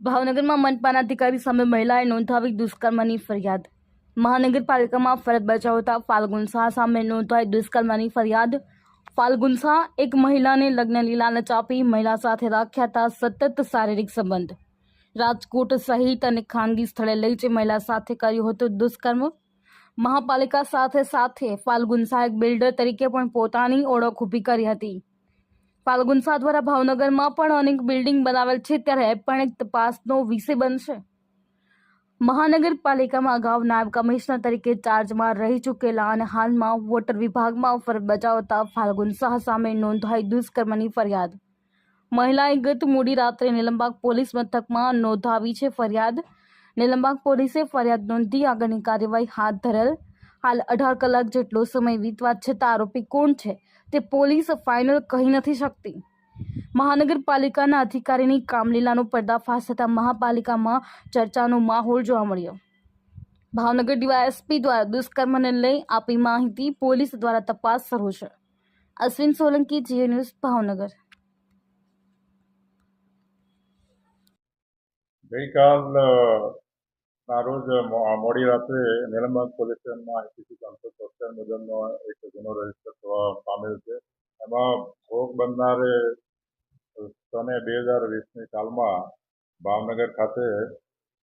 ભાવનગરમાં મનપાના અધિકારી સામે મહિલાએ નોંધાવી દુષ્કર્મની ફરિયાદ. મહાનગરપાલિકામાં ફરજ બજાવતા ફાલ્ગુન સામે નોંધાઈ દુષ્કર્મની ફરિયાદ. ફાલ્ગુન એક મહિલાને લગ્નની લાલચ આપી મહિલા સાથે રાખ્યા હતા સતત શારીરિક સંબંધ. રાજકોટ સહિત અને ખાનગી સ્થળે લઈ જઈ મહિલા સાથે કર્યું હતું દુષ્કર્મ. મહાપાલિકા સાથે સાથે ફાલ્ગુન એક બિલ્ડર તરીકે પણ પોતાની ઓળખ ઊભી કરી હતી. શાહ દ્વારા ભાવનગરમાં પણ અનેક બિલ્ડિંગ બનાવેલ છે. ત્યારે એ પણ એક તપાસનો વિષય બનશે. મહાનગરપાલિકામાં અગાઉ નાયબ કમિશનર તરીકે ચાર્જમાં રહી ચૂકેલા અને હાલમાં વોટર વિભાગમાં ફરજ બજાવતા ફાલ્ગુન શાહ સામે નોંધાઈ દુષ્કર્મની ફરિયાદ. મહિલાએ ગત મોડી રાત્રે નિલંબાગ પોલીસ મથકમાં નોંધાવી છે ફરિયાદ. નિલંબાગ પોલીસે ફરિયાદ નોંધી આગળની કાર્યવાહી હાથ ધરેલ હાલ અઢાર કલાક જેટલો સમય વીતવા છતાં આરોપી કોણ છે તે પોલીસ ફાઇનલ કહી નથી શકતી. મહાનગરપાલિકાના અધિકારીની કામલીલાનો પર્દાફાશ થતાં મહાપાલિકામાં ચર્ચાનો માહોલ જોવા મળ્યો. ભાવનગર ડીવાયએસપી દ્વારા દુષ્કર્મને લઈ આપી માહિતી પોલીસ દ્વારા તપાસ શરૂ છે. અશ્વિન સોલંકી, જીઓ ન્યૂઝ, ભાવનગર. ગઈકાલ રોજ મોડી રાત્રે નિલંબાગ પોલીસ આઈપીસી ત્રણસો તોતેર મુજબનો એક ગુનો રજિસ્ટર થવા પામેલ છે. એમાં ભોગ બનનારે સને બે હજાર વીસની સાલમાં ભાવનગર ખાતે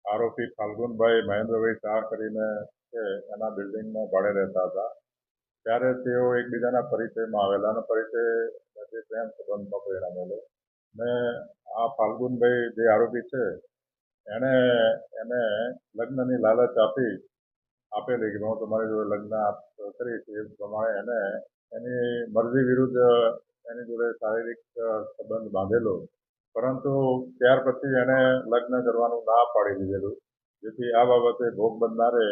આરોપી ફાલ્ગુનભાઈ મહેન્દ્રભાઈ શાહ કરીને છે, એના બિલ્ડિંગમાં ભાડે રહેતા હતા. ત્યારે તેઓ એકબીજાના પરિચયમાં આવેલા અને પરિચય જે પ્રેમ સંબંધમાં પરિણમેલો. ને આ ફાલ્ગુનભાઈ જે આરોપી છે એણે એને લગ્નની લાલચ આપી, આપેલી કે હું તમારી જોડે લગ્ન કરીશ એ પ્રમાણે એને એની મરજી વિરુદ્ધ એની જોડે શારીરિક સંબંધ બાંધેલો. પરંતુ ત્યાર પછી એણે લગ્ન કરવાનું ના પાડી દીધેલું. જેથી આ બાબતે ભોગ બનનારે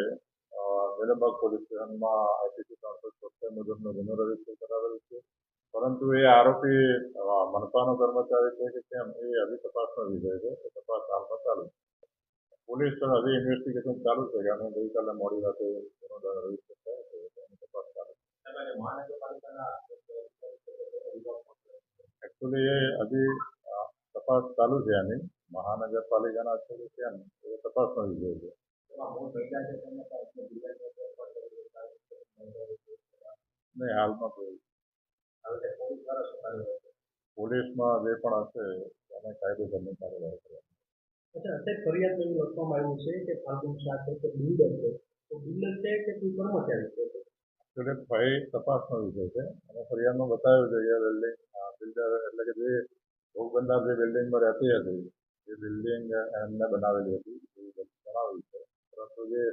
નિલંબક પોલીસ સ્ટેશનમાં આઈપીસી ત્રણસો છોતેર મુજબનો ગુનો રજિસ્ટર કરાવેલ છે. પરંતુ એ આરોપી મનપાનો કર્મચારી છે કે કેમ, એ હજી તપાસનો વિષય છે. એ તપાસ હાલમાં ચાલુ છે. પોલીસ પણ હજી ઇન્વેસ્ટિગેશન ચાલુ છે કે અમે ગઈકાલે મોડી રાતે એનો રજિસ્ટર થયો છે એની તપાસ ચાલુ એકચ્યુઅલી એ હજી તપાસ ચાલુ છે એની મહાનગરપાલિકાના છે કે કેમ, એ તપાસનો વિષય છે. નહીં, હાલમાં કોઈ પોલીસમાં જે પણ હશે એને કાયદેસરની કાર્યવાહી કરવાની. અચ્છા અત્યારે ફરિયાદ એવું લખવામાં આવ્યું છે કે ફાલ્ગુન શાહ છે કે બિલ્ડર છે. તો બિલ્ડર છે કે કોઈ કર્મચારી છે? એટલે ભાઈ તપાસનો વિષય છે. અને ફરિયાદમાં બતાવ્યું છે કે બિલ્ડિંગ બિલ્ડર એટલે કે જે ભોગ બનનાર જે બિલ્ડિંગમાં રહેતી હતી એ બિલ્ડિંગ એમને બનાવેલી હતી એવું જણાવ્યું છે. પરંતુ જે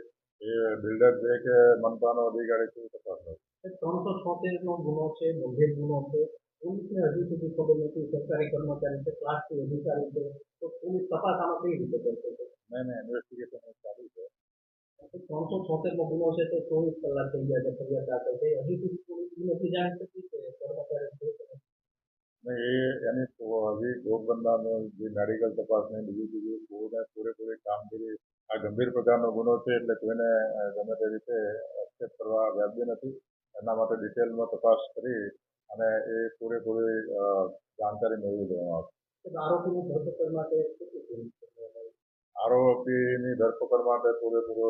એ બિલ્ડર છે કે મનપાનો અધિકારી છે એ તપાસ એ ત્રણસો છોતેરનો ગુનો છે ગંભીર ગુનો છે. પોલીસને હજુ સુધી ખબર નથી સરકારી કર્મચારી છે ક્લાસ ટુ અધિકારી છે તો પોલીસ તપાસ આમાં કઈ રીતે કરશે નહીં નહીં ઇન્વેસ્ટિગેશન ચાલુ છે. ત્રણસો છોતેર નો ગુનો છે તો ચોવીસ કલાક થઈ ગયા છે ફરિયાદ દાખલ થઈ. હજુ સુધી પોલીસ નથી જાણી શકી કે કર્મચારી છે એની હજી ભોગ બનનારનો જે મેડિકલ તપાસને બીજું બીજું પૂરે પૂરેપૂરી કામગીરી આ ગંભીર પ્રકારનો ગુનો છે એટલે કોઈને ગમે તે રીતે એક્સેપ્ટ કરવા વ્યાજબી નથી. એના માટે ડિટેલમાં તપાસ કરી અને એ પૂરેપૂરી જાણકારી મેળવી લેવામાં આરોપીની ધરપકડ માટે? આરોપીની ધરપકડ માટે પૂરેપૂરો